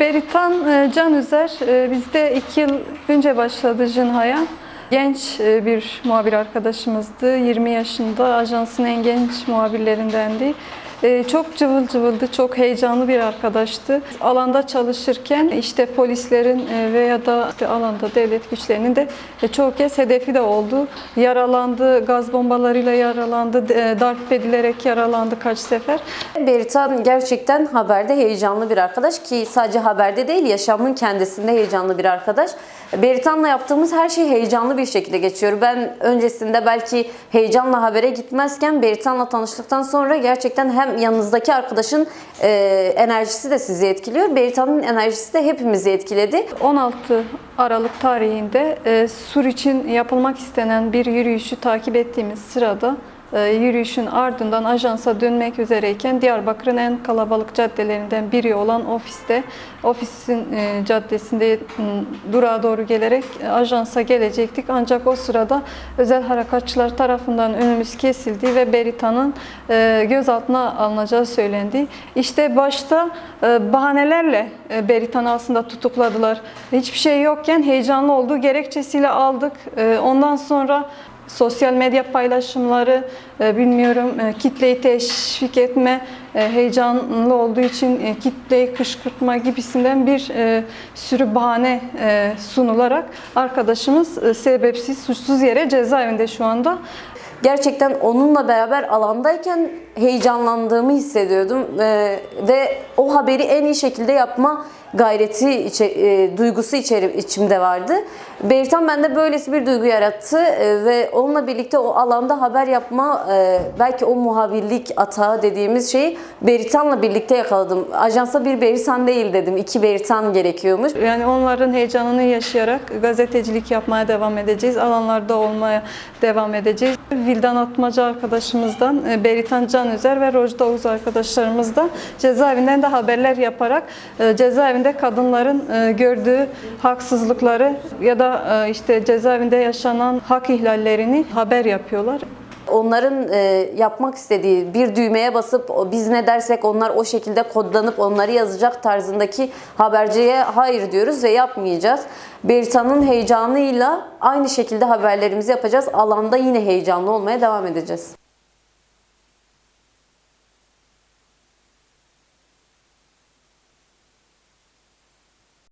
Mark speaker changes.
Speaker 1: Beritan e, Canüzer e, bizde iki yıl önce başladı Jinha'ya. Genç e, bir muhabir arkadaşımızdı. 20 yaşında ajansın en genç muhabirlerindendi. E, Çok cıvıl cıvıldı, çok heyecanlı bir arkadaştı. Alanda çalışırken işte polislerin e, veya da işte alanda devlet güçlerinin de e, çoğu kez hedefi de oldu. Yaralandı, gaz bombalarıyla yaralandı, e, darp edilerek yaralandı kaç sefer.
Speaker 2: Beritan gerçekten haberde heyecanlı bir arkadaş ki sadece haberde değil yaşamın kendisinde heyecanlı bir arkadaş. Beritan'la yaptığımız her şey heyecanlı bir şekilde geçiyor. Ben öncesinde belki heyecanla habere gitmezken Beritan'la tanıştıktan sonra gerçekten hem yanınızdaki arkadaşın e, enerjisi de sizi etkiliyor. Beritan'ın enerjisi de hepimizi etkiledi.
Speaker 1: 16 Aralık tarihinde e, Sur için yapılmak istenen bir yürüyüşü takip ettiğimiz sırada yürüyüşün ardından ajansa dönmek üzereyken Diyarbakır'ın en kalabalık caddelerinden biri olan ofiste, ofisin e, caddesinde durağa doğru gelerek e, ajansa gelecektik. Ancak o sırada özel harekatçılar tarafından önümüz kesildi ve Berita'nın e, gözaltına alınacağı söylendi. İşte başta bahanelerle Beritan'ı aslında tutukladılar. Hiçbir şey yokken heyecanlı olduğu gerekçesiyle aldık. Ondan sonra sosyal medya paylaşımları, e, bilmiyorum e, kitleyi teşvik etme, e, heyecanlı olduğu için kitleyi kışkırtma gibisinden bir sürü bahane sunularak arkadaşımız sebepsiz, suçsuz yere cezaevinde şu anda.
Speaker 2: Gerçekten onunla beraber alandayken heyecanlandığımı hissediyordum ve o haberi en iyi şekilde yapma gayreti içe- e, duygusu içeri, içimde vardı. Beritan bende böylesi bir duygu yarattı e, ve onunla birlikte o alanda haber yapma e, belki o muhabirlik atağı dediğimiz şeyi Beritan'la birlikte yakaladım. Ajansa bir Beritan değil dedim. iki Beritan gerekiyormuş.
Speaker 1: Yani onların heyecanını yaşayarak gazetecilik yapmaya devam edeceğiz. Alanlarda olmaya devam edeceğiz. Vildan Atmaca arkadaşımızdan, e, Beritan Canüzer ve Rojda Oğuz arkadaşlarımızdan cezaevinden de haberler yaparak e, cezaevinde kadınların e, gördüğü haksızlıkları ya da e, işte cezaevinde yaşanan hak ihlallerini haber yapıyorlar.
Speaker 2: Onların e, yapmak istediği bir düğmeye basıp biz ne dersek onlar o şekilde kodlanıp onları yazacak tarzındaki haberciye hayır diyoruz ve yapmayacağız. Beritan'ın heyecanıyla aynı şekilde haberlerimizi yapacağız. Alanda yine heyecanlı olmaya devam edeceğiz.